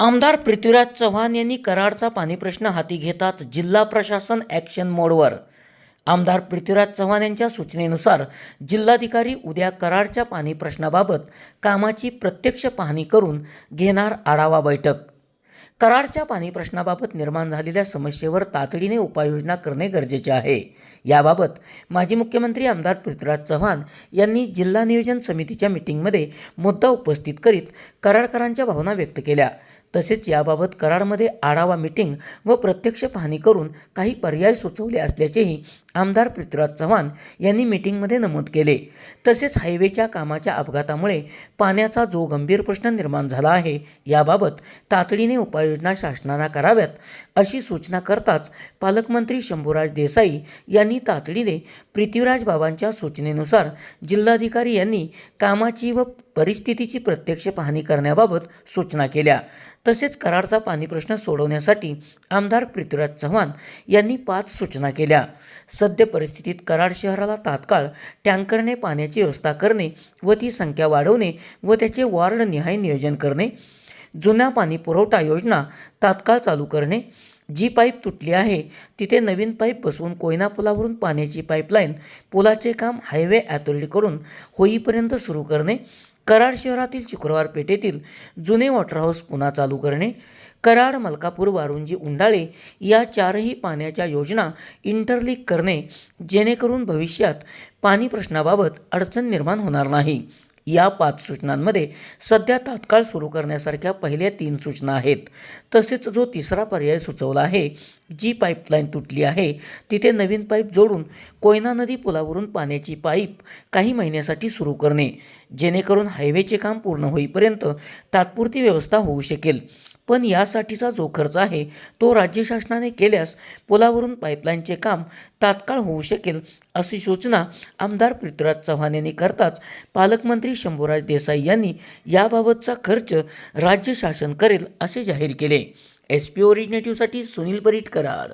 आमदार पृथ्वीराज चव्हाण यांनी कराडचा पाणी प्रश्न हाती घेतात जिल्हा प्रशासन ॲक्शन मोडवर आमदार पृथ्वीराज चव्हाण यांच्या सूचनेनुसार जिल्हाधिकारी उद्या कराडच्या पाणी प्रश्नाबाबत कामाची प्रत्यक्ष पाहणी करून घेणार आढावा बैठक. कराडच्या पाणी प्रश्नाबाबत निर्माण झालेल्या समस्येवर तातडीने उपाययोजना करणे गरजेचे आहे. याबाबत माजी मुख्यमंत्री आमदार पृथ्वीराज चव्हाण यांनी जिल्हा नियोजन समितीच्या मिटिंगमध्ये मुद्दा उपस्थित करीत कराडकरांच्या भावना व्यक्त केल्या. तसेच याबाबत कराडमध्ये आढावा मिटिंग व प्रत्यक्ष पाहणी करून काही पर्याय सुचवले असल्याचेही आमदार पृथ्वीराज चव्हाण यांनी मिटिंगमध्ये नमूद केले. तसेच हायवेच्या कामाच्या अपघातामुळे पाण्याचा जो गंभीर प्रश्न निर्माण झाला आहे याबाबत तातडीने उपाययोजना शासनाला कराव्यात अशी सूचना करताच पालकमंत्री शंभूराज देसाई यांनी तातडीने पृथ्वीराज बाबांच्या सूचनेनुसार जिल्हाधिकारी यांनी कामाची व परिस्थितीची प्रत्यक्ष पाहणी करण्याबाबत सूचना केल्या. तसेच कराडचा पाणी प्रश्न सोडवण्यासाठी आमदार पृथ्वीराज चव्हाण यांनी पाच सूचना केल्या. सद्य परिस्थितीत कराड शहराला तात्काळ टँकरने पाण्याची व्यवस्था करणे व ती संख्या वाढवणे व त्याचे वॉर्डनिहाय नियोजन करणे जुन्या पाणी पुरवठा योजना तात्काळ चालू करणे जी पाईप तुटली आहे तिथे नवीन पाईप बसवून कोयना पुलावरून पाण्याची पाईपलाईन पुलाचे काम हायवे अथॉरिटीकडून होईपर्यंत सुरू करणे कराड शहरातील शुक्रवार पेठेतील जुने वॉटर हाऊस पुन्हा चालू करणे कराड मलकापूर वारुंजी उंडाळे या चारही पाण्याच्या योजना इंटरलिक करणे जेणेकरून भविष्यात पाणी प्रश्नाबाबत अडचण निर्माण होणार नाही. या पाच सूचनांमध्ये सध्या तात्काळ सुरू करण्यासारख्या पहिल्या तीन सूचना आहेत. तसेच जो तिसरा पर्याय सुचवला आहे जी पाईपलाईन तुटली आहे तिथे नवीन पाईप जोडून कोयना नदी पुलावरून पाण्याची पाईप काही महिन्यासाठी सुरू करणे. जेणेकरून हायवेचे काम पूर्ण होईपर्यंत तात्पुरती व्यवस्था होऊ शकेल. पण यासाठीचा जो खर्च आहे तो राज्य शासनाने केल्यास पुलावरून पाईपलाईनचे काम तात्काळ होऊ शकेल अशी सूचना आमदार पृथ्वीराज चव्हाण यांनी करताच पालकमंत्री शंभूराज देसाई यांनी याबाबतचा खर्च राज्य शासन करेल असे जाहीर केले. एस पी ओरिजिनेटिव्हसाठी सुनील परीट कराड